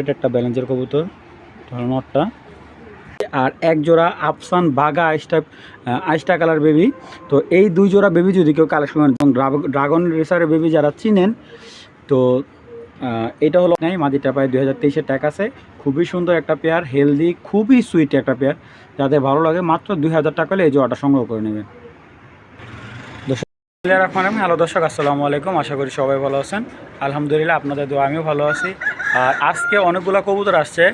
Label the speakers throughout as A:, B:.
A: Perfect একটা ব্যালেন্সের কবুতর নটটা। আর এক জোড়া আফসান বাঘা আইসটা আইসটা কালার বেবি তো এই দুই জোড়া বেবি যদি কেউ কালেকশন করেন, এবং ড্রাগন রেসারের বেবি যারা চিনেন, তো এটা হলো নাই, মাদিটা পায় দুই হাজার তেইশের ট্যাগ আছে। খুবই সুন্দর একটা পেয়ার হেলদি খুবই সুইট একটা পেয়ার যাদের ভালো লাগে, মাত্র দুই হাজার টাকা হলে এই জোড়াটা সংগ্রহ করে নেবেন। রহমান রহিম। হ্যালো দর্শক, আসসালামু আলাইকুম। আশা করি সবাই ভালো আছেন। আলহামদুলিল্লাহ, আপনাদের দোয়া, আমিও ভালো আছি। আর আজকে অনেকগুলো কবুতর আসছে।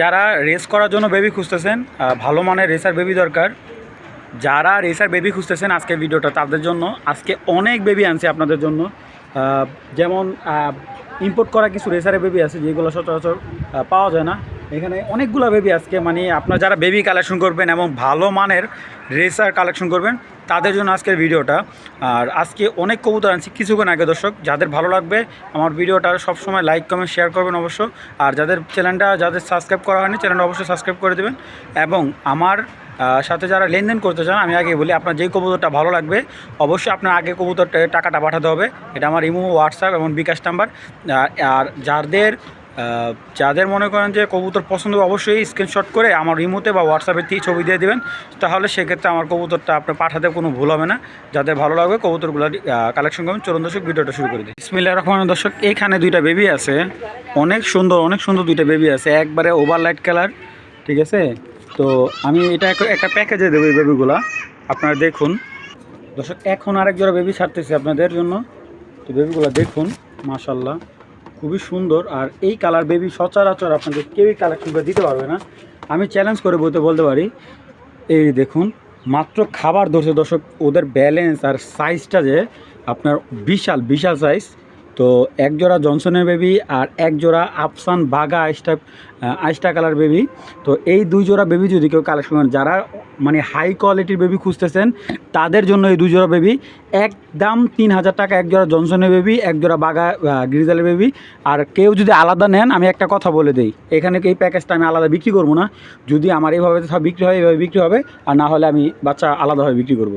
A: যারা রেস করার জন্য বেবি খুঁজতেছেন ভালো মানের রেসার বেবি দরকার। যারা রেসার বেবি খুঁজতেছেন আজকে ভিডিওটা তাদের জন্য, আজকে অনেক বেবি আনছে আপনাদের জন্য। যেমন ইম্পোর্ট করা কিছু রেসারের বেবি আছে যেগুলো সচরাচর পাওয়া যায় না। এখানে অনেকগুলো বেবি আজকে মানে আপনার যারা বেবি কালেকশন করবেন এবং ভালো মানের রেসার কালেকশন করবেন তাদের জন্য আজকের ভিডিওটা। আর আজকে অনেক কবুতর আনছি, কিছুক্ষণ আগে দর্শক, যাদের ভালো লাগবে, আমার ভিডিওটা সবসময় লাইক, কমেন্ট শেয়ার করবেন অবশ্য। আর যাদের চ্যানেলটা, যাদের সাবস্ক্রাইব করা হয়নি, চ্যানেলটা অবশ্যই সাবস্ক্রাইব করে দেবেন। এবং আমার সাথে যারা লেনদেন করতে চান, আমি আগে বলি, আপনার যেই কবুতরটা ভালো লাগবে, অবশ্যই আপনার আগে কবুতর টাকাটা পাঠাতে হবে। এটা আমার ইমো, হোয়াটসঅ্যাপ এবং বিকাশ নাম্বার। আর যাদের যাদের মনে করেন যে কবুতর পছন্দ অবশ্যই স্ক্রিনশট করে আমার রিমোতে বা হোয়াটসঅ্যাপে দিয়ে ছবি দিয়ে দেবেন। তাহলে সেক্ষেত্রে আমার কবুতরটা আপনার পাঠাতে কোনো ভুল হবে না। যাদের ভালো লাগবে কবুতরগুলো কালেকশন করবেন চলুন দর্শক, ভিডিওটা শুরু করে। দিই ইসমিল্লা রহমান দর্শক, এখানে দুইটা বেবি আছে। অনেক সুন্দর অনেক সুন্দর দুইটা বেবি আছে। একবারে ওভার লাইট কালার ঠিক আছে? তো আমি এটা এক- একটা প্যাকেজে দেবো এই বেবিগুলা আপনারা দেখুন। দর্শক, এখন আরেক জোড়া বেবি ছাড়তেছি আপনাদের জন্য। তো বেবিগুলো দেখুন মাশাল্লাহ খুবই সুন্দর। আর এই কালার বেবি সচরাচর আপনাদের কেউই কালেকশন করে দিতে পারবে না। আমি চ্যালেঞ্জ করে বলতে বলতে পারি। এই দেখুন, মাত্র খাবার ধরছে দর্শক, ওদের ব্যালেন্স আর সাইজটা যে আপনার বিশাল বিশাল সাইজ তো এক জোড়া জনসনের বেবি আর এক জোড়া আফসান বাঘা আইসটা আইসটা কালার বেবি তো এই দুই জোড়া বেবি যদি কেউ কালেকশন করেন, যারা মানে হাই কোয়ালিটির বেবি খুঁজতেছেন, তাদের জন্য এই দুই জোড়া বেবি একদম তিন হাজার টাকা এক জোড়া জনসনের বেবি এক জোড়া বাঘা গ্রিজালের বেবি আর কেউ যদি আলাদা নেন, আমি একটা কথা বলে দিই, এখানে এই প্যাকেজটা আমি আলাদা বিক্রি করব না। যদি আমার এইভাবে সব বিক্রি হয় এইভাবে বিক্রি হবে, আর না হলে আমি বাচ্চা আলাদাভাবে বিক্রি করব।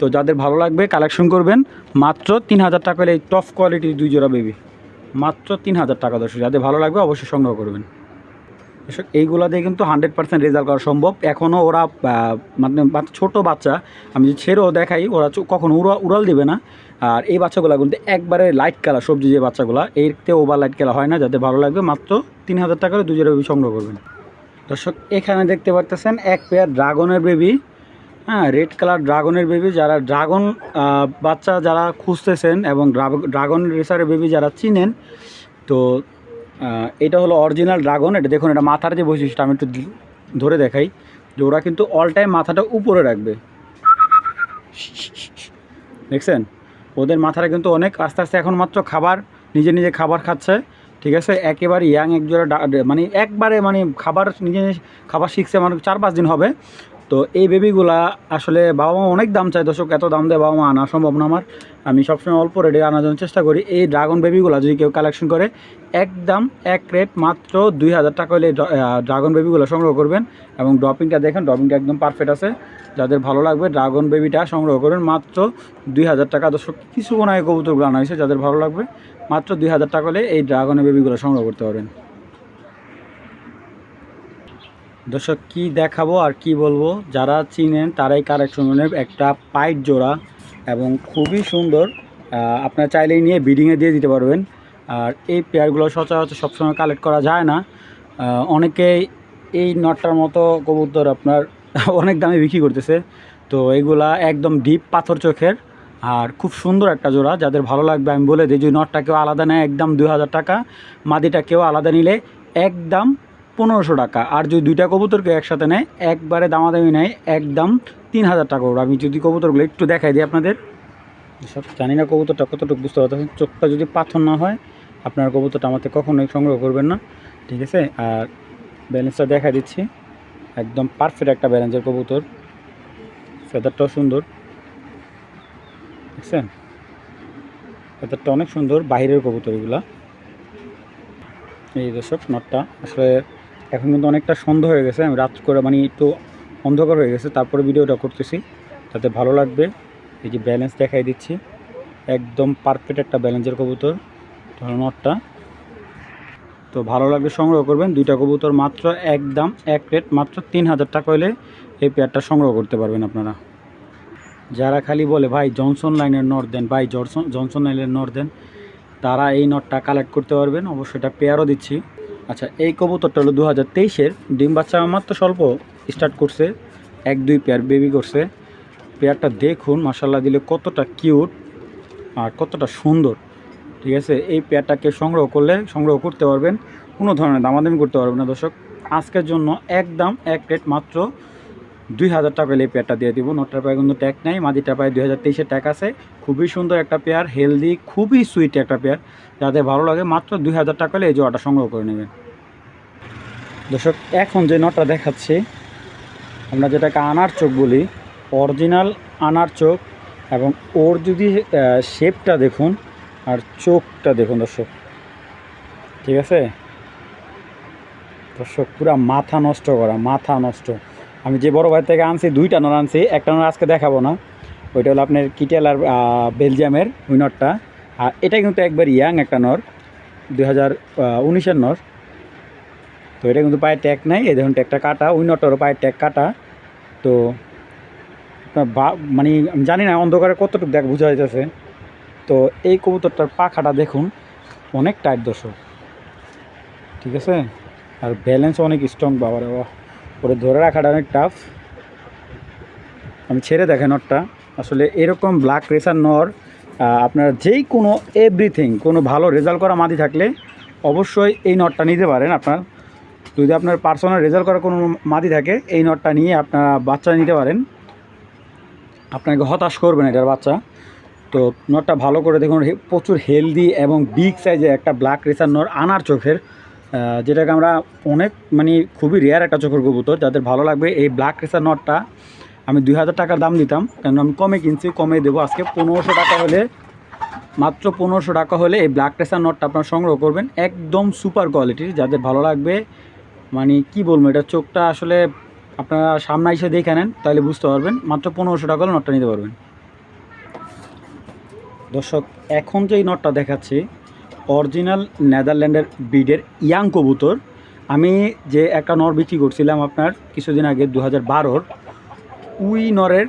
A: তো যাদের ভালো লাগবে কালেকশন করবেন। মাত্র তিন হাজার টাকা হলে এই টপ কোয়ালিটির দুই জোড়া বেবি মাত্র তিন হাজার টাকা দর্শক, যাদের ভালো লাগবে অবশ্যই সংগ্রহ করবেন। দর্শক, এইগুলো দিয়ে কিন্তু হান্ড্রেড পার্সেন্ট রেজাল্ট করা সম্ভব। এখনও ওরা মানে ছোট বাচ্চা। আমি যদি ছেড়েও দেখাই, ওরা কখনো উড়া উড়াল দেবে না। আর এই বাচ্চাগুলো কিন্তু একবারে লাইট কালার সবজি যে বাচ্চাগুলো এরতে ওভার লাইট কালার হয় না। যাদের ভালো লাগবে, মাত্র তিন হাজার টাকার দুই জোড়া বেবি সংগ্রহ করবেন। দর্শক, এখানে দেখতে পারতেছেন, এক পেয়ার ড্রাগনের বেবি হ্যাঁ রেড কালার ড্রাগনের বেবি যারা ড্রাগন বাচ্চা যারা খুঁজতেছেন এবং ড্রাগন রেসারের বেবি যারা চিনেন, তো এটা হলো অরিজিনাল ড্রাগন এটা দেখুন, এটা মাথার যে বৈশিষ্ট্য আমি একটু ধরে দেখাই। যে ওরা কিন্তু অল টাইম মাথাটা উপরে রাখবে। দেখছেন? ওদের মাথাটা কিন্তু অনেক আস্তে আস্তে এখন মাত্র খাবার, নিজে নিজে খাবার খাচ্ছে। ঠিক আছে? একেবারে ইয়াং একজোড়া মানে একবারে মানে খাবার নিজে খাবার শিখছে মানে চার পাঁচ দিন হবে। তো এই বেবিগুলা আসলে বাবা মা অনেক দাম চায়। দর্শক, এত দাম দেয় বাবা মা আনা সম্ভব না আমার। আমি সবসময় অল্প রেটে আনার জন্য চেষ্টা করি। এই ড্রাগন বেবিগুলা যদি কেউ কালেকশন করে একদম এক রেট মাত্র দুই হাজার টাকা হলে ড্রাগন বেবিগুলো সংগ্রহ করবেন। এবং ড্রপিংটা দেখেন ড্রপিংটা একদম পারফেক্ট আছে। যাদের ভালো লাগবে ড্রাগন বেবিটা সংগ্রহ করবেন। মাত্র দুই হাজার টাকা। দর্শক, কিছু আগে কবুতরগুলো আনা হয়েছে যাদের ভালো লাগবে, মাত্র দুই হাজার টাকা হলে এই ড্রাগনের বেবিগুলো সংগ্রহ করতে পারবেন। দর্শক, কি দেখাবো আর কি বলব? যারা চিনেন, তারাই কালেকশনের একটা পাইট জোড়া এবং খুবই সুন্দর আপনারা চাইলেই নিয়ে বিডিংয়ে দিয়ে দিতে পারবেন। আর এই পেয়ারগুলো সচরাচর সবসময় কালেক্ট করা যায় না। অনেকেই এই নটটার মতো কবুতর আপনার অনেক দামে বিক্রি করতেছে। তো এগুলা একদম ডিপ পাথর চোখের আর খুব সুন্দর একটা জোড়া। যাদের ভালো লাগবে আমি বলে দিই যে নটটা কেউ আলাদা নেয়, একদম দুই হাজার টাকা। মাদিটা কেউ আলাদা নিলে একদম পনেরোশো টাকা। আর যদি দুইটা কবুতরকে একসাথে নেয়, একবারে দামাদামি নেয়, একদম তিন হাজার টাকা করে আমি যদি কবুতরগুলো একটু দেখাই দিই আপনাদের। সব জানি না কবুতরটা কতটুকু, বুঝতে পারতেছেন? চোখটা যদি পাথর না হয়, আপনার কবুতরটা আমাদের কখনোই সংগ্রহ করবেন না। ঠিক আছে? আর ব্যালেন্সটা দেখা দিচ্ছি। একদম পারফেক্ট একটা ব্যালেন্সের কবুতর। ফেদারটাও সুন্দর। দেখছেন? ফেদারটা অনেক সুন্দর বাইরের কবুতরগুলা এই দর্শক নটটা আসলে এখন কিন্তু অনেকটা সন্ধ্যা হয়ে গেছে, আমি রাত করে মানে একটু অন্ধকার হয়ে গেছে, তারপরে ভিডিওটা করতেছি, তাতে ভালো লাগবে। এই যে ব্যালেন্স দেখাই দিচ্ছি, একদম পারফেক্ট একটা ব্যালেন্সের কবুতর ধরো নটটা তো ভালো লাগলে সংগ্রহ করবেন, দুইটা কবুতর মাত্র একদম এক রেট মাত্র তিন হাজার টাকা হলে এই পেয়ারটা সংগ্রহ করতে পারবেন আপনারা। যারা খালি বলে, ভাই জনসন লাইনের নট দেন, ভাই জনসন জনসন লাইনের নট দেন, তারা এই নটটা কালেক্ট করতে পারবেন। অবশ্যই এটা পেয়ারও দিচ্ছি। আচ্ছা এই কবুতরটা হলো দু হাজার তেইশের। ডিম বাচ্চা আমার তো স্বল্প স্টার্ট করছে, এক, দুই পেয়ার বেবি করছে। পেয়ারটা দেখুন মাসাল্লাহ দিলে কতটা কিউট আর কতটা সুন্দর। ঠিক আছে, এই পেয়ারটাকে সংগ্রহ করলে সংগ্রহ করতে পারবেন, কোনো ধরনের দামাদামি করতে পারবেন না দর্শক। আজকের জন্য একদম এক রেট মাত্র দুই হাজার টাকা হলে এই পেয়ারটা দিয়ে দিব। নটার পায়ে কিন্তু ট্যাগ নেই মাদিটা পায়ে দুই হাজার তেইশের ট্যাগ আছে। খুবই সুন্দর একটা পেয়ার হেলদি খুবই সুইট একটা পেয়ার। যাদের ভালো লাগে মাত্র দুই হাজার টাকা হলে এই জোড়াটা সংগ্রহ করে নেবেন। দর্শক, এখন যে নটটা দেখাচ্ছি, আমরা যেটাকে আনার চোখ বলি অরিজিনাল আনার চোখ এবং ওর যদি শেপটা দেখুন আর চোখটা দেখুন দর্শক। ঠিক আছে? দর্শক, পুরা মাথা নষ্ট করা, মাথা নষ্ট। আমি যে বড় ভাই থেকে আনছি, দুইটা নর আনছি, একটা নর আজকে দেখাবো না। ওইটা হলো আপনার কিটেল আর বেলজিয়ামের ওই নরটা। আর এটা কিন্তু একবার ইয়াং একটা নর দুই হাজার উনিশের নর। তো এটা কিন্তু পায়ের ট্যাগ নাই, এই দেখুন ট্যাগটা কাটা, ওই নটটারও পায়ের ট্যাগ কাটা। তো মানে আমি জানি না অন্ধকারে কতটুকু দেখ বোঝা যাইতেছে। তো এই কবুতরটার পাখাটা দেখুন, অনেক টাইট দর্শক। ঠিক আছে? আর ব্যালেন্স অনেক স্ট্রং বাবারে, বাহ। ওরে ধরে রাখাটা অনেক টাফ আমি ছেড়ে দেখেন নটটা। আসলে এরকম ব্ল্যাক রেসার নর আপনার যেই কোনো এভরিথিং কোনো ভালো রেজাল্ট করা মাদি থাকলে অবশ্যই এই নটটা নিতে পারেন আপনার। যদি আপনার পার্সোনাল রেজাল্ট করা কোনো মাদি থাকে, এই নটটা নিয়ে আপনারা বাচ্চা নিতে পারেন। আপনাকে হতাশ করবেন এটার বাচ্চা। তো নটটা ভালো করে দেখুন প্রচুর হেলদি এবং বিগ সাইজে একটা ব্ল্যাক রেসার নর আনার চোখের যেটাকে আমরা অনেক মানে খুবই রেয়ার একটা চোখের কবুতর, যাদের ভালো লাগবে এই ব্ল্যাক রেসার নটটা আমি দুই হাজার টাকার দাম দিতাম কারণ আমি কমে কিনছি, কমে দেবো। আজকে পনেরোশো টাকা হলে, মাত্র পনেরোশো টাকা হলে এই ব্ল্যাক রেসার নটটা আপনারা সংগ্রহ করবেন, একদম সুপার কোয়ালিটির যাদের ভালো লাগবে মানে কি বলব, এটা চোখটা আসলে আপনারা সামনে এসে দেখে নেন, তাহলে বুঝতে পারবেন, মাত্র পনেরোশো টাকা হলে নটটা নিতে পারবেন। দর্শক, এখন যে এই নটটা দেখাচ্ছি অরিজিনাল নেদারল্যান্ডের ব্রিডের ইয়াং কবুতর। আমি যে একটা নর বিক্রি করছিলাম আপনার কিছুদিন আগে দু হাজার বারোর, উই নরের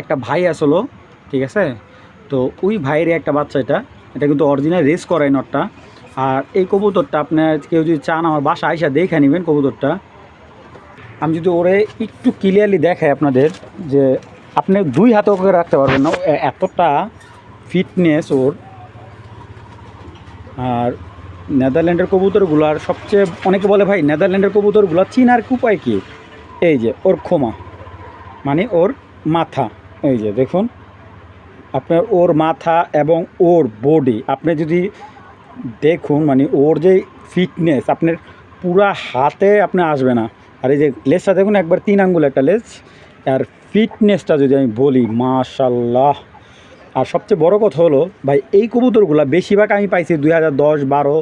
A: একটা ভাই আসলো, ঠিক আছে? তো ওই ভাইয়ের একটা বাচ্চা এটা। এটা কিন্তু অরিজিনাল রেস করায় নটটা। আর এই কবুতরটা আপনার কেউ যদি চান আমার বাসা আইসা দেখে নেবেন কবুতরটা। আমি যদি ওরে একটু ক্লিয়ারলি দেখাই আপনাদের যে আপনি দুই হাতে ওকে রাখতে পারবেন না। এতটা ফিটনেস ওর। আর নেদারল্যান্ডের কবুতরগুলো, আর সবচেয়ে অনেকে বলে, ভাই, নেদারল্যান্ডের কবুতরগুলো চিনার উপায় কি? এই যে, ওর ক্ষমা। মানে ওর মাথা। এই যে, দেখুন। আপনার ওর মাথা এবং ওর বডি আপনি যদি দেখুন মানে ওর যে ফিটনেস আপনার পুরা হাতে আপনি আসবে না। আর এই যে লেজটা দেখুন, একবার তিন আঙ্গুল একটা লেজ আর ফিটনেসটা যদি আমি বলি মাশাল্লাহ আর সবচেয়ে বড় কথা হলো, ভাই, এই কবুতরগুলো বেশিরভাগ আমি পাইছি দুই হাজার দশ, বারো,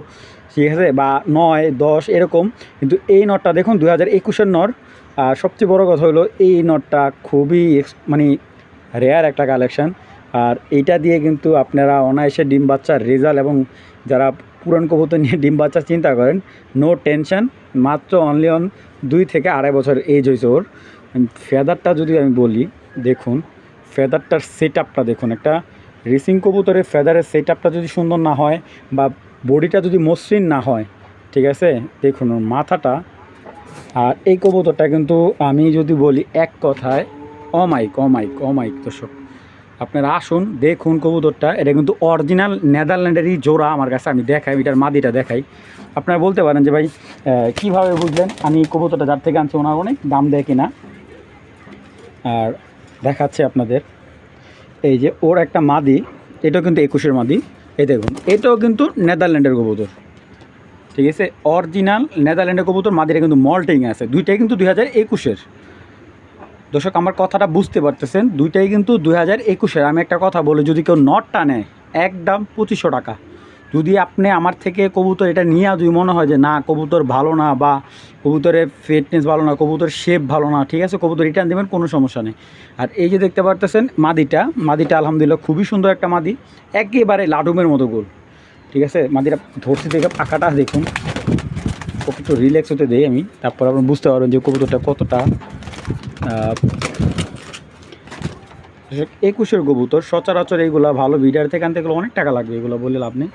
A: ঠিক আছে, বা নয়, দশ, এরকম। কিন্তু এই নটটা দেখুন, দুই হাজার একুশের নর আর সবচেয়ে বড় কথা হলো, এই নটটা খুবই মানে রেয়ার একটা কালেকশন আর এইটা দিয়ে কিন্তু আপনারা অনায়াসে ডিম বাচ্চার রেজাল্ট এবং যারা পুরান কবুতর নিয়ে ডিম বাচ্চা চিন্তা করেন নো টেনশন মাত্র অনলি অন দুই থেকে আড়াই বছর এজ হয়েছে ওর। ফেদারটা যদি আমি বলি, দেখুন ফেদারটার সেট আপটা দেখুন, একটা রেসিং কবুতরের ফেদারের সেট আপটা যদি সুন্দর না হয় বা বডিটা যদি মসৃণ না হয়, ঠিক আছে? দেখুন ওর মাথাটা। আর এই কবুতরটা কিন্তু আমি যদি বলি এক কথায় অমাইক অমাইক অমাইক দর্শক। আপনারা আসুন, দেখুন কবুতরটা। এটা কিন্তু অরিজিনাল নেদারল্যান্ডেরই জোড়া আমার কাছে, আমি দেখাই, এটার মাদিটা দেখাই। আপনারা বলতে পারেন যে ভাই কীভাবে বুঝলেন আমি কবুতরটা যার থেকে আনছি ওনার অনেক দাম দেয় কিনা? আর দেখাচ্ছে আপনাদের। এই যে ওর একটা মাদি, এটাও কিন্তু একুশের মাদি। এই দেখুন, এটাও কিন্তু নেদারল্যান্ডের কবুতর। ঠিক আছে? অরিজিনাল নেদারল্যান্ডের কবুতর, মাদিটা কিন্তু মল্টিং আছে। দুইটাই কিন্তু দুই হাজার একুশের। দর্শক, আমার কথাটা বুঝতে পারতেছেন, দুইটাই কিন্তু দুই হাজার একুশের। আমি একটা কথা বলি, যদি কেউ নট টানে, একদম পঁচিশশো টাকা। যদি আপনি আমার থেকে কবুতর এটা নিয়ে যদি মনে হয় যে, না, কবুতর ভালো না বা কবুতরের ফিটনেস ভালো না, কবুতর শেপ ভালো না, ঠিক আছে, কবুতর রিটার্ন দেবেন, কোনো সমস্যা নেই। আর এই যে দেখতে পারতেছেন মাদিটা মাদিটা আলহামদুলিল্লাহ খুবই সুন্দর একটা মাদি, একেবারে লাডুমের মতো গোল, ঠিক আছে? মাদিটা ধরছি থেকে পাখাটা দেখুন। একটু রিল্যাক্স হতে দেই আমি, তারপর আপনি বুঝতে পারবেন যে কবুতরটা কতটা একুশের কবুতর, সচরাচর এইগুলো ভালো ভিডিয়ার থেকে আনতে গেলে অনেক টাকা লাগবে, এগুলো বলে লাভ নেই।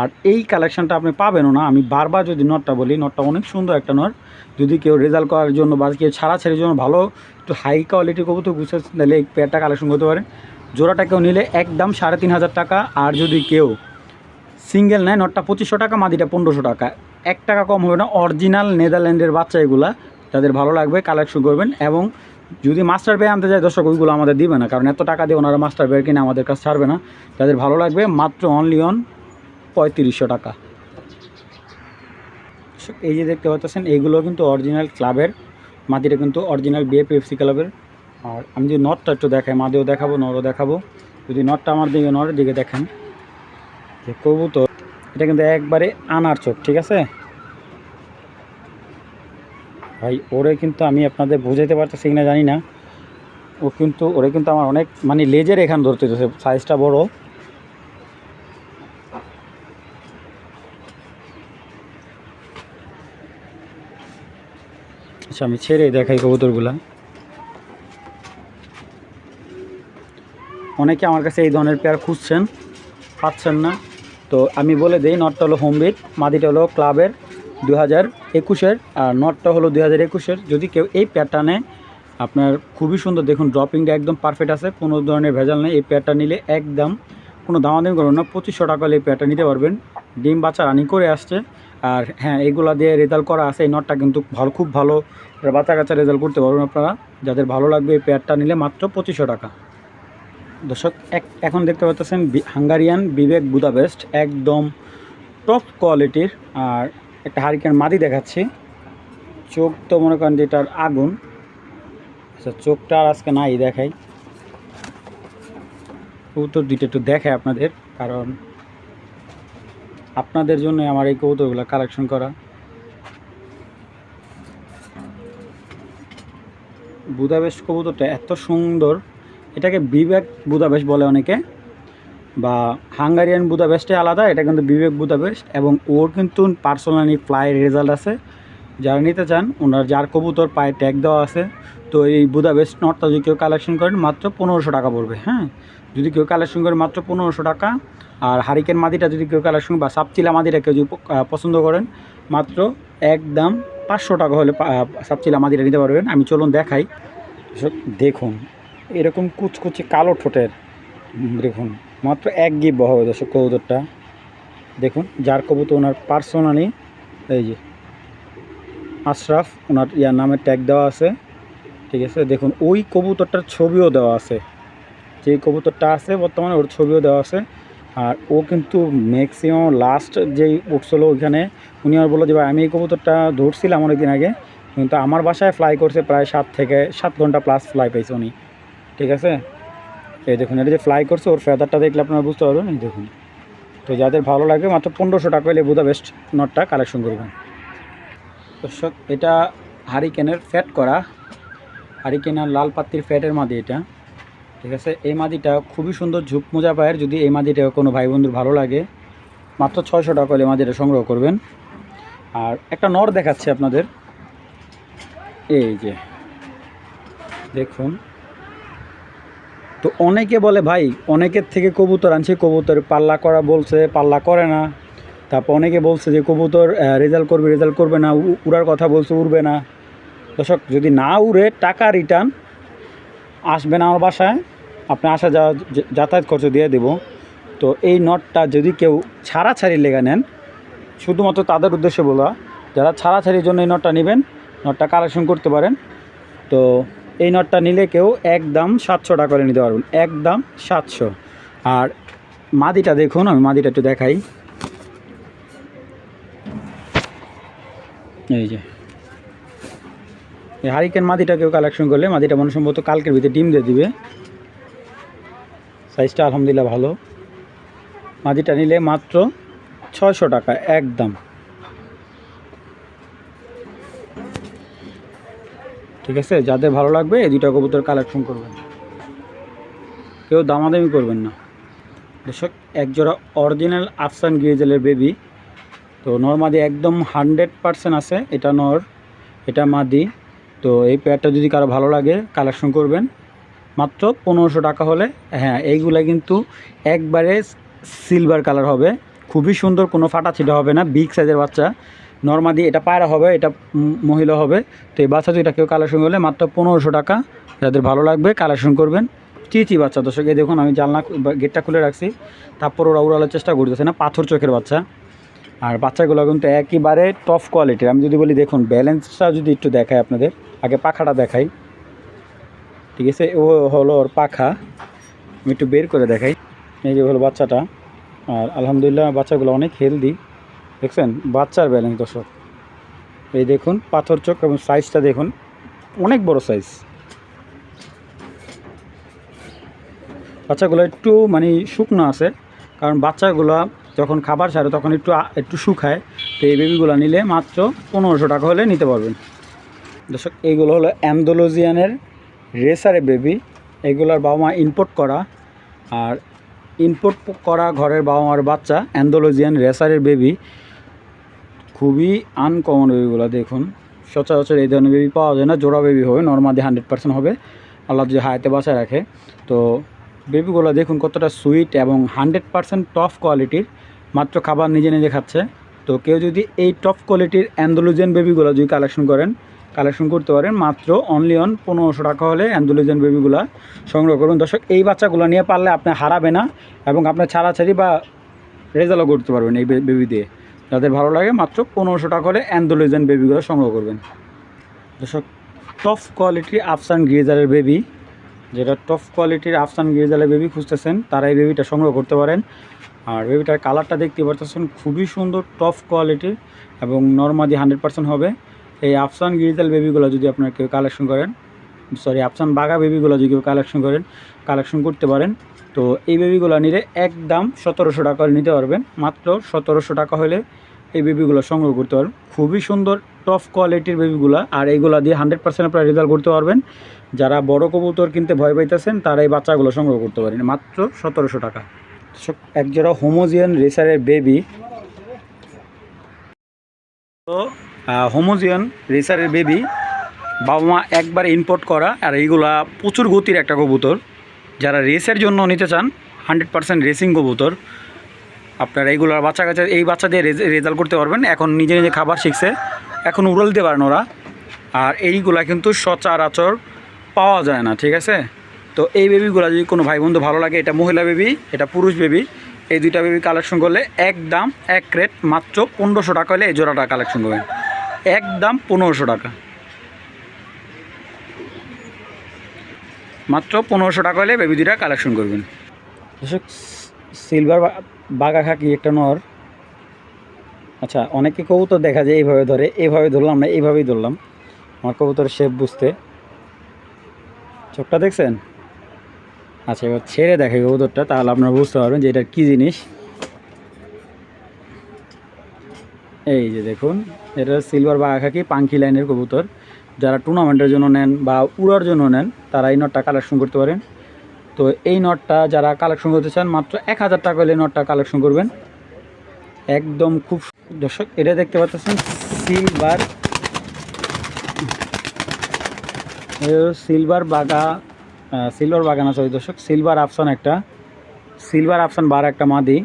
A: আর এই কালেকশানটা আপনি পাবেনও না। আমি বারবার যদি নটটা বলি, নটটা অনেক সুন্দর একটা নট। যদি কেউ রেজাল্ট করার জন্য বা কেউ ছাড়া ছেড়ের জন্য ভালো, একটু হাই কোয়ালিটির কবুতর গুছে নিলে এই পেয়ারটা কালেকশন করতে পারে। জোড়াটা কেউ নিলে একদম সাড়ে তিন হাজার টাকা। আর যদি কেউ সিঙ্গেল নেয়, নটটা পঁচিশশো টাকা, মাদিটা পনেরোশো টাকা। এক টাকা কম হবে না। অরিজিনাল নেদারল্যান্ডের বাচ্চা এগুলা তাদের ভালো লাগবে কালেকশন করবেন। এবং যদি মাস্টার পেয়ে আনতে যায়, দর্শক ওইগুলো আমাদের দিবে না। কারণ এত টাকা দিয়ে ওনারা মাস্টার পেয়ে কিনে আমাদের কাছে ছাড়বে না। তাদের ভালো লাগবে, মাত্র অনলি অন পঁয়ত্রিশশো টাকা। এই যে দেখতে পাচ্ছেন এইগুলো কিন্তু অরিজিনাল ক্লাবের মাটিটা কিন্তু অরিজিনাল বিএফএফসি ক্লাবের আর আমি যদি নটটা একটু দেখাই মাদেও দেখাবো, নরও দেখাবো। যদি নটটা আমার দিকে, নরের দিকে দেখেন, যে কবুতর, এটা কিন্তু একবারে আনার চোখ, ঠিক আছে? ভাই, ওরে কিন্তু আমি আপনাদের বোঝাতে পারতেছি কিনা জানি না। ও কিন্তু, ওরে কিন্তু আমার অনেক মানে লেজের এখানে ধরতে সাইজটা বড়। আচ্ছা আমি ছেড়ে দেখাই কবুতরগুলা। অনেকে আমার কাছে এই ধরনের পেয়ার খুঁজছেন পাচ্ছেন না। তো আমি বলে দিই, নটটা হলো হোমবিট মাদিটা হলো ক্লাবের দু হাজার একুশের আর নটটা হলো দু হাজার একুশের। যদি কেউ এই পেয়ারটা নেয়, আপনার খুবই সুন্দর। দেখুন ড্রপিংটা একদম পারফেক্ট আছে, কোনো ধরনের ভেজাল নেই। এই পেয়ারটা নিলে একদম কোনো দামাদামি করবেন না, পঁচিশশো টাকা হলে এই পেয়ারটা নিতে পারবেন। ডিম বাচ্চা রানিং করে আসছে। আর হ্যাঁ এইগুলা দিয়ে রেজাল্ট করা আছে, এই নটটা কিন্তু ভালো, খুব ভালো। বাচ্চা কাচ্চা রেজাল্ট করতে পারবেন আপনারা। যাদের ভালো লাগবে এই পেয়ারটা নিলে মাত্র পঁচিশশো টাকা। দর্শক, এক, এখন দেখতে পাচ্ছেন হাঙ্গারিয়ান বিবেক বুদাবেস্ট একদম টপ কোয়ালিটির আর একটা হারিকেন মাদি দেখাচ্ছি। চোখ তো মনে করেন যে এটার আগুন। আচ্ছা চোখটা আর আজকে নাই দেখাই। কবুতর দুইটা একটু দেখায় আপনাদের, কারণ আপনাদের জন্য আমার এই কবুতরগুলো কালেকশন করা। বুদাবেস্ট কবুতরটা এত সুন্দর, এটাকে বিবেক বুদাবেস্ট বলে অনেকে, বা হাঙ্গারিয়ান বুদাবেস্টে আলাদা, এটা কিন্তু বিবেক বুদাবেস্ট এবং ওর কিন্তু পার্সোনালি ফ্লাই রেজাল্ট আছে। যারা নিতে চান, ওনার যার কবুতর পায়ে ট্যাগ দেওয়া আছে, তো এই বুদাবেস্ট নটটা যদি কেউ কালেকশন করেন, মাত্র পনেরোশো টাকা পড়বে হ্যাঁ? যদি কেউ কালেকশন করে, মাত্র পনেরোশো টাকা আর হারিকেন মাদিটা যদি কেউ কালেকশন বা সাপচিলা মাদিটা কেউ যদি পছন্দ করেন, মাত্র একদম পাঁচশো টাকা হলে সাপচিলা মাদিটা নিতে পারবেন। আমি চলুন দেখাই। দেখুন, এরকম কুচকুচি কালো ঠোঁটের দেখুন, মাত্র এক গিব হবে দর্শক কবুতরটা। দেখুন, যার কবুতর ওনার পার্সোনালি, এই যে, আশরাফ, ওনার ইয়ার নামের ট্যাগ দেওয়া আছে। ঠিক আছে, দেখুন, ওই কবুতরটার ছবিও দেওয়া আছে। যে কবুতরটা আছে, বর্তমানে ওর ছবিও দেওয়া আছে। আর ও কিন্তু ম্যাক্সিমাম লাস্ট যেই উঠছিল ওইখানে, উনি আর বলল যে, ভাই, আমি এই কবুতরটা ধরছিলাম অনেকদিন আগে, কিন্তু আমার বাসায় ফ্লাই করছে প্রায় সাত থেকে সাত ঘণ্টা প্লাস ফ্লাই পেয়েছে উনি। ঠিক আছে? এই দেখুন, এটা যে ফ্লাই করছে, ওর ফেদারটা দেখলে আপনারা বুঝতে পারবেন, এই দেখুন। তো যাদের ভালো লাগবে মাত্র পনেরোশো টাকা হলে বুধা বেস্ট নটটা কালেকশন করবেন। দর্শক, এটা হারিকেনের ফ্যাট করা। হারিকেনের লাল পাত্তির ফ্যাটের মাদি এটা। ঠিক আছে? এই মাদিটা খুবই সুন্দর ঝুপ মোজা পায়ের, যদি এই মাদিটা কোনো ভাই বন্ধুর ভালো লাগে, মাত্র ছয়শো টাকা হলে মাদিটা সংগ্রহ করবেন। আর একটা নর দেখাচ্ছে আপনাদের। এই যে, দেখুন। তো অনেকে বলে, ভাই, অনেকের থেকে কবুতর আনছে, কবুতর পাল্লা করা বলছে, পাল্লা করে না। তারপর অনেকে বলছে যে, কবুতর রেজাল্ট করবে রেজাল্ট করবে না উড়ার কথা বলছে, উড়বে না। দর্শক, যদি না উড়ে টাকা রিটার্ন, আসবে না আমার বাসায়। আপনি আসা যাওয়া যাতায়াত খরচ দিয়ে দেবো। তো এই নটটা যদি কেউ ছাড়াছাড়ি লেগে নেন, শুধুমাত্র তাদের উদ্দেশ্যে বলা, যারা ছাড়াছাড়ির জন্য এই নটটা নেবেন, নটটা কালেকশন করতে পারেন। তো এই নটটা নিলে কেউ একদম সাতশো টাকা করে নিতে পারবেন একদম সাতশো। আর মাদিটা দেখুন, আমি মাদিটা একটু দেখাই। এই যে। এই হারিকেন মাদিটা কেউ কালেকশন করলে মাদিটা মনে সম্ভবত কালকের ভিতরে ডিম দিয়ে দিবে। সাইজটা আলহামদুলিল্লাহ ভালো। মাদিটা নিলে মাত্র ছয়শো টাকা, একদম। ঠিক আছে, যাদের ভালো লাগবে, এই দুইটা কবুতর কালেকশন করবেন। কেউ দামাদামি করবেন না। দর্শক, একজোড়া অরিজিনাল আফসান গ্রিজেলের বেবি তো নর মাদি একদম হান্ড্রেড পারসেন্ট আছে, এটা নর, এটা মাদি। তো এই পেয়ারটা যদি কারও ভালো লাগে কালেকশন করবেন। মাত্র পনেরোশো টাকা হলে হ্যাঁ এইগুলা কিন্তু একবারে সিলভার কালার হবে। খুবই সুন্দর, কোনো ফাটা ছিটা হবে না বিগ সাইজের বাচ্চা। নর্মাদি এটা পায়রা হবে, এটা মহিলা হবে। তো এই বাচ্চা দুইটা কেউ কালেকশন করলে মাত্র পনেরোশো টাকা। যাদের ভালো লাগবে কালেকশন করবেন। চিচি বাচ্চা, দর্শক, এই দেখুন, আমি জানলা গেটটা খুলে রাখছি। তারপর ওরা উড়ানোর চেষ্টা করতেছে না, পাথর চোখের বাচ্চা। আর বাচ্চাগুলো কিন্তু একেবারে টপ কোয়ালিটির আমি যদি বলি, দেখুন ব্যালেন্সটা যদি একটু দেখাই আপনাদের, আগে পাখাটা দেখাই। ঠিক আছে? ও হলো ওর পাখা। আমি একটু বের করে দেখাই। এই যে হলো বাচ্চাটা। আর আলহামদুলিল্লাহ বাচ্চাগুলো অনেক হেলদি দেখছেন? বাচ্চার ব্যালেন্স দর্শক। এই দেখুন, পাথর চোখ এবং সাইজটা দেখুন। অনেক বড় সাইজ বাচ্চাগুলো একটু মানে শুকনো আছে। কারণ বাচ্চাগুলো যখন খাবার ছাড়ে, তখন একটু একটু শুকায়। তো এই বেবিগুলো নিলে মাত্র পনেরোশো টাকা হলে নিতে পারবেন। দর্শক, এইগুলো হলো অ্যান্ডোলজিয়ানের রেসারে বেবি, এগুলোর বাবা মা ইম্পোর্ট করা। আর ইম্পোর্ট করা ঘরের বাবা মার বাচ্চা, অ্যান্ডোলজিয়ান রেসারের বেবি। খুবই আনকমন বেবিগুলো দেখুন। সচরাচর এই ধরনের বেবি পাওয়া যায় না, জোড়া বেবি হবে নর্মালি হান্ড্রেড পার্সেন্ট হবে। আল্লাহ যদি হায়াতে বাঁচায় রাখে। তো বেবিগুলো দেখুন কতটা সুইট এবং হান্ড্রেড পার্সেন্ট টপ কোয়ালিটির মাত্র খাবার নিজে নিজে খাচ্ছে। তো কেউ যদি এই টপ কোয়ালিটির অ্যান্ডোলোজেন বেবিগুলো যদি কালেকশন করেন কালেকশন করতে পারেন। মাত্র অনলি অন পনেরোশো টাকা হলে অ্যান্ডোলোজেন বেবিগুলো সংগ্রহ করুন। দর্শক, এই বাচ্চাগুলো নিয়ে পারলে আপনি হারাবে না এবং আপনার ছাড়াছাড়ি বা রেজাল্টও করতে পারবেন এই বেবি দিয়ে। যাদের ভালো লাগে মাত্র পনেরোশো টাকা হলে অ্যান্ডোলোজেন বেবিগুলো সংগ্রহ করবেন। দর্শক টপ কোয়ালিটির আফসান গ্রিজারের বেবি, যেটা টপ কোয়ালিটির আফসান গিরিজালের বেবি খুঁজতেছেন, তারা এই বেবিটা সংগ্রহ করতে পারেন। আর বেবিটার কালারটা দেখতে পাচ্ছেন খুবই সুন্দর টপ কোয়ালিটির এবং নর্মাদি হান্ড্রেড পার্সেন্ট হবে। এই আফসান গিরিজাল বেবিগুলো যদি আপনারা কেউ কালেকশন করেন সরি আফসান বাঘা বেবিগুলো যদি কেউ কালেকশন করেন কালেকশন করতে পারেন, তো এই বেবিগুলো নিলে একদম সতেরোশো টাকা নিতে পারবেন। মাত্র সতেরোশো টাকা হলে এই বেবিগুলো সংগ্রহ করতে পারবেন। খুবই সুন্দর টপ কোয়ালিটির বেবিগুলো আর এইগুলো দিয়ে হান্ড্রেড পার্সেন্ট আপনারা রেজাল্ট করতে পারবেন। যারা বড় কবুতর কিনতে ভয় পাইতেছেন, তারা এই বাচ্চাগুলো সংগ্রহ করতে পারেন। মাত্র সতেরোশো টাকা। একজোড়া হোমোজিয়ান রেসারের বেবি তো হোমোজিয়ান রেসারের বেবি বাবা মা একবার ইম্পোর্ট করা, আর এইগুলা প্রচুর গতির একটা কবুতর। যারা রেসের জন্য নিতে চান হান্ড্রেড পার্সেন্ট রেসিং কবুতর। আপনারা এইগুলোর বাচ্চা কাছে এই বাচ্চা দিয়ে রেজাল্ট করতে পারবেন। এখন নিজে নিজে খাবার শিখছে। এখন উড়াল দিতে পারেন ওরা। আর এইগুলা কিন্তু সচরাচর পাওয়া যায় না, ঠিক আছে? তো এই বেবিগুলো যদি কোনো ভাই বন্ধু ভালো লাগে, এটা মহিলা বেবি এটা পুরুষ বেবি এই দুইটা বেবি কালেকশন করলে এক দাম, এক রেট মাত্র পনেরোশো টাকা হলে এই জোড়াটা কালেকশন করবেন। একদম পনেরোশো টাকা। মাত্র পনেরোশো টাকা হলে বেবি দুইটা কালেকশন করবেন। দর্শক সিলভার বাগা খাকি একটা নর। আচ্ছা অনেকে কবুতর দেখা যায় এইভাবে ধরে, এইভাবে ধরলাম না, এইভাবেই ধরলাম। আমার কবুতরের শেপ বুঝতে। চোখটা দেখছেন? আচ্ছা এবার ছেড়ে দেখে কবুতরটা, তাহলে আপনারা বুঝতে পারবেন যে এটার কী জিনিস। এই যে দেখুন এটা সিলভার বাঘা খাকি পাঙ্কি লাইনের কবুতর। যারা টুর্নামেন্টের জন্য নেন বা উড়ার জন্য নেন, তারা এই নটটা কালেকশন করতে পারেন। তো এই নটটা যারা কালেকশন করতে চান, মাত্র এক হাজার টাকা হলে নটটা কালেকশন করবেন। একদম খুব দর্শক, এটা দেখতে পাচ্ছেন সিলভার সিলভার বাগা সিলভার বাগান আছে দর্শক সিলভার আফসান একটা সিলভার আফসান বার একটা মাদি।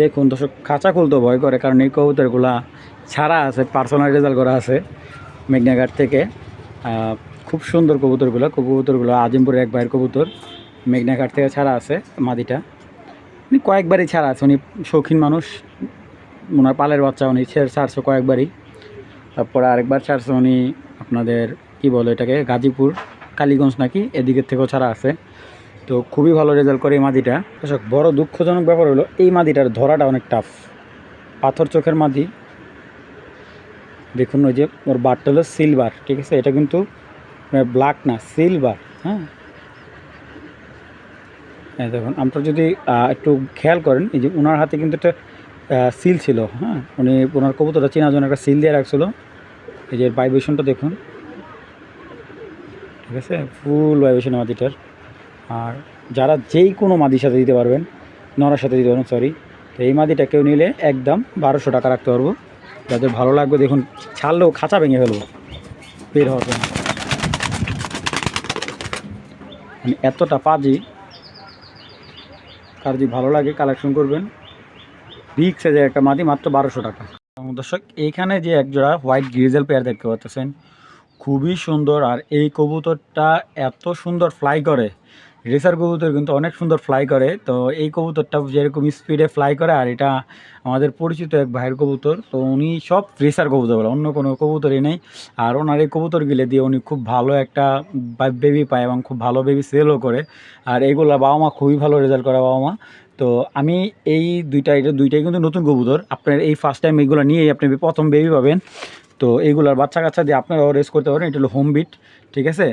A: দেখুন দর্শক, খাঁচা খুলতে ভয় করে, কারণ এই কবুতরগুলা ছাড়া আছে পার্সোনাল রেজাল্ট করা আছে মেঘনাঘাট থেকে। খুব সুন্দর কবুতরগুলো কবুতরগুলো আজিমপুরের এক ভাইয়ের কবুতর, মেঘনাঘাট থেকে ছাড়া আছে মাদিটা। উনি কয়েকবারই ছাড়া আছে, উনি শৌখিন মানুষ ওনার পালের বাচ্চা, উনি ছেড়ে ছাড়ছে কয়েকবারই। তারপরে আরেকবার ছাড়ছে উনি আপনাদের, কি বলে এটাকে, গাজীপুর, কালীগঞ্জ নাকি, এদিকের থেকেও ছাড়া আছে। তো খুবই ভালো রেজাল্ট করে এই মাদিটা। দর্শক, বড় দুঃখজনক ব্যাপার হলো, এই মাদিটার ধরাটা অনেক টাফ পাথর চোখের মাদি। দেখুন ওই যে ওর বারটা হলো সিলভার ঠিক আছে? এটা কিন্তু ব্ল্যাক না সিলভার হ্যাঁ? হ্যাঁ দেখুন, আপনারা যদি একটু খেয়াল করেন, এই যে ওনার হাতে কিন্তু একটা সিল ছিল হ্যাঁ? উনি ওনার কবুতরটা চেনার জন্য একটা সিল দিয়ে রাখছিল। এই যে ভাইব্রেশনটা দেখুন। ঠিক আছে? ফুল ভাইব্রেশন মাটিটার আর যারা যেই কোনো মাদির সাথে দিতে পারবেন, নরার সাথে দিতে পারবেন সরি তো এই মাদিটা কেউ নিলে একদম বারোশো টাকা রাখতে পারব। যাদের ভালো লাগবে, দেখুন, ছাড়লেও খাঁচা ভেঙে ফেলব, বের হওয়ার জন্য। মানে এতটা পাজি, কার যদি ভালো লাগে কালেকশন করবেন বিগ সাইজের একটা মাদি মাত্র বারোশো টাকা। দর্শক, এইখানে যে একজোড়া হোয়াইট গ্রিজেল পেয়ার দেখতে পাচ্ছেন, খুবই সুন্দর। আর এই কবুতরটা এত সুন্দর ফ্লাই করে রেসার কবুতর কিন্তু অনেক সুন্দর ফ্লাই করে। তো এই কবুতরটা যেরকম স্পিডে ফ্লাই করে, আর এটা আমাদের পরিচিত এক ভাইয়ের কবুতর। তো উনি সব রেসার কবুতর বলে, অন্য কোনো কবুতরই নেই। আর ওনার এই কবুতর গিলে দিয়ে উনি খুব ভালো একটা বেবি পায় এবং খুব ভালো বেবি সেলও করে। আর এইগুলো বাবা মা খুবই ভালো রেজাল্ট করে বাবা মা তো আমি এই দুইটা, এটা দুইটাই কিন্তু নতুন কবুতর। আপনার এই ফার্স্ট টাইম এইগুলো নিয়েই আপনি প্রথম বেবি পাবেন। তো এইগুলার বাচ্চা কাচ্চা দিয়ে আপনারাও রেস করতে পারেন। এটা হলো হোম বিট ঠিক আছে?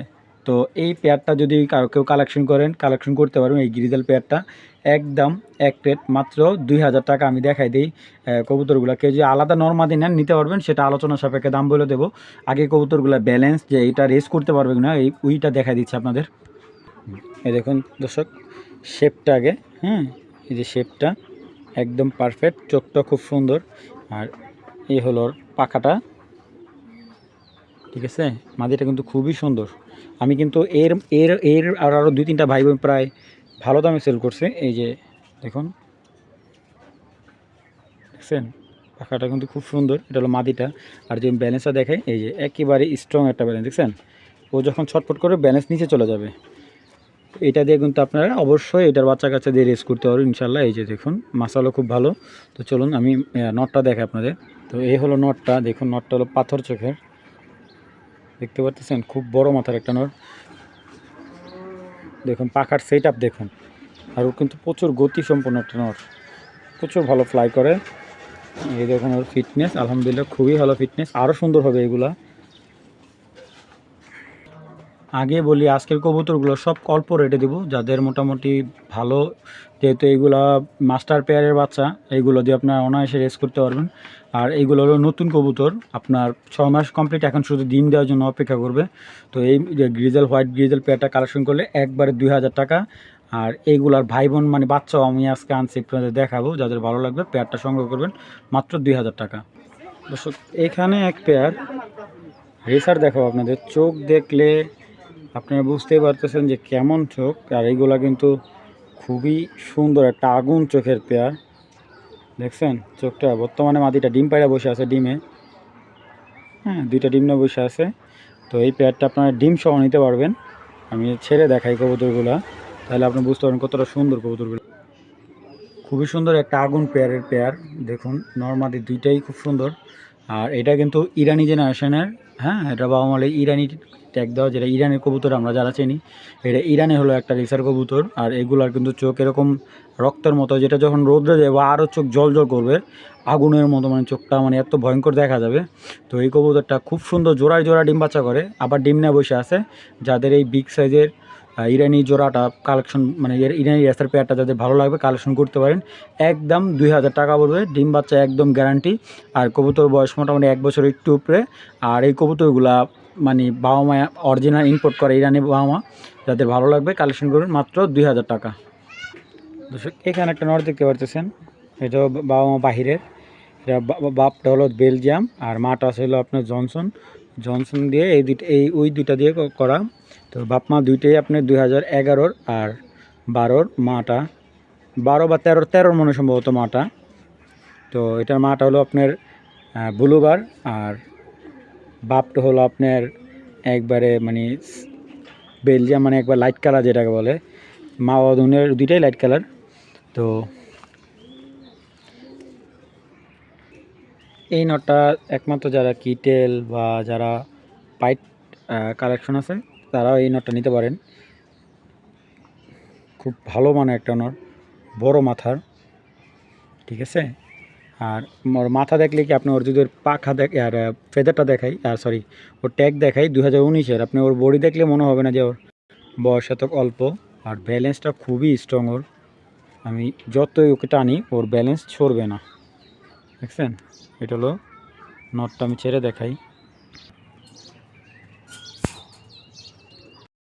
A: তো এই পেয়ারটা যদি কেউ কালেকশন করেন কালেকশন করতে পারবেন এই গ্রিজাল পেয়ারটা। একদম এক প্লেট মাত্র দুই হাজার টাকা আমি দেখাই দিই কবুতরগুলো কেউ যদি আলাদা নর্মাদি নেন নিতে পারবেন, সেটা আলোচনা সাপেক্ষে দাম বলে দেবো। আগে কবুতরগুলো ব্যালেন্স যে এটা রেস করতে পারবে না এই উইটা দেখাই দিচ্ছে আপনাদের। এই দেখুন দর্শক শেপটা আগে হ্যাঁ এই যে শেপটা একদম পারফেক্ট চোখটা খুব সুন্দর। আর এই হলো পাখাটা। ঠিক আছে? মাদিটা কিন্তু খুবই সুন্দর। আমি কিন্তু এর এর এর আর আরও দুই তিনটা ভাই বোন প্রায় ভালো দামে সেল করছে। এই যে দেখুন। দেখছেন? পাখাটা কিন্তু খুব সুন্দর। এটা হলো মাদিটা। আর যে ব্যালেন্সটা দেখে এই যে একেবারে স্ট্রং একটা ব্যালেন্স দেখছেন? ও যখন ছটফট করে ব্যালেন্স নিচে চলে যাবে। এটা দিয়ে কিন্তু আপনারা অবশ্যই এটার বাচ্চা কাচ্চা দিয়ে রেস করতে পারবেন ইনশাল্লাহ এই যে দেখুন মাসালও খুব ভালো। তো চলুন, আমি নটটা দেখাই আপনাদের। তো এই হলো নটটা দেখুন নটটা হলো পাথর চোখের। দেখতে পাচ্ছেন খুব বড় মাথার একটা নর। দেখুন, পাখার সেট আপ দেখুন। আর ওর কিন্তু প্রচুর গতি সম্পন্ন একটা নর। প্রচুর ভালো ফ্লাই করে। এই দেখুন ওর ফিটনেস আলহামদুলিল্লাহ খুবই ভালো ফিটনেস আরও সুন্দর হবে এগুলা। আগে বলি, আজকের কবুতরগুলো সব অল্প রেটে দেবো, যাদের মোটামুটি ভালো। যেহেতু এইগুলা মাস্টার পেয়ারের বাচ্চা এইগুলো দিয়ে আপনার অনায়াসে রেস করতে পারবেন। আর এইগুলো হলো নতুন কবুতর। আপনার ছ মাস কমপ্লিট এখন শুধু ডিম দেওয়ার জন্য অপেক্ষা করবে। তো এই গ্রিজেল হোয়াইট গ্রিজেল পেয়ারটা কালেকশন করলে একবারে দুই হাজার টাকা। আর এইগুলার ভাই বোন মানে বাচ্চাও আমি আজকে আনছি, আপনাদের দেখাবো, যাদের ভালো লাগবে পেয়ারটা সংগ্রহ করবেন, মাত্র দুই হাজার টাকা। দর্শক, এখানে এক পেয়ার রেসার দেখাবো আপনাদের, চোখ দেখলে আপনারা বুঝতেই পারতেছেন যে কেমন চোখ। আর এইগুলা কিন্তু খুবই সুন্দর একটা আগুন চোখের পেয়ার দেখছেন? চোখটা, বর্তমানে মাটিটা ডিম পায়রা বসে আছে ডিমে। হ্যাঁ দুইটা ডিম নিয়ে বসে আছে। তো এই পেয়ারটা আপনারা ডিম সহ নিতে পারবেন। আমি ছেড়ে দেখাই কবুতরগুলা। তাহলে আপনি বুঝতে পারবেন কতটা সুন্দর কবুতরগুলো। খুবই সুন্দর একটা আগুন পেয়ারের পেয়ার। দেখুন নর্মালি দুইটাই খুব সুন্দর। আর এটা কিন্তু ইরানি জেনারেশনের হ্যাঁ এটা বাবা মালে ইরানি ট্যাগ দেওয়া, যেটা ইরানের কবুতর আমরা যারা চিনি, এটা ইরানে হলো একটা রেসার কবুতর, আর এগুলার কিন্তু চোখ এরকম রক্তের মতো, যেটা যখন রোদ্রে যাবে আরও চোখ জল জল করবে, আগুনের মতো মানে চোখটা মানে এত ভয়ঙ্কর দেখা যাবে। তো এই কবুতরটা খুব সুন্দর জোড়ায় জোড়া ডিম বাচ্চা করে, আবার ডিম নিয়ে বসে আছে, যাদের এই বিগ সাইজের ইরানি জোড়াটা কালেকশন মানে ইরানি রেসার পেয়ারটা যাদের ভালো লাগবে কালেকশন করতে পারেন। একদম দুই হাজার টাকা পড়বে, ডিম বাচ্চা একদম গ্যারান্টি আর কবুতর বয়স মোটামুটি এক বছর একটু উপরে, আর এই কবুতরগুলা মানে বাবা মা অরিজিনাল ইম্পোর্ট করে ইরানি বাবা মা, যাদের ভালো লাগবে কালেকশন করবেন মাত্র দুই হাজার টাকা। দর্শক, এখানে একটা নর দেখতে পারতেছেন, এটা বাবা মা বাহিরের। এটা বাপটা হলো বেলজিয়াম, আর মাটা হলো আপনার জনসন। জনসন দিয়ে এই দুইটা, এই ওই দুইটা দিয়ে করা। তো বাপ মা দুইটাই আপনার দুই হাজার এগারোর আর বারোর মাটা। বারো বা তেরোর তেরোর মনে সম্ভবত মাটা। তো এটার মাটা হলো আপনার ব্লুবার আর বাপটা হলো আপনার একবারে মানে বেলজিয়াম মানে একবার লাইট কালার যেটাকে বলে। মা অধুনের দুইটাই লাইট কালার তো এই নটটা একমাত্র যারা কিটেল বা যারা পাইট কালেকশন আছে, তারাও এই নটটা নিতে পারেন। খুব ভালো মানে একটা নট বড় মাথার। ঠিক আছে? আর ওর মাথা দেখলে কি আপনি ওর যদি ওর পাখা দেখ, আর ফেদারটা দেখাই, আর সরি ওর ট্যাগ দেখাই দু হাজার উনিশের, আপনি ওর বডি দেখলে মনে হবে না যে ওর বয়স এত অল্প। আর ব্যালেন্সটা খুবই স্ট্রং ওর। আমি যতই ওকে টানি, ওর ব্যালেন্স ছড়বে না। দেখছেন? এটা হলো নটটা আমি ছেড়ে দেখাই।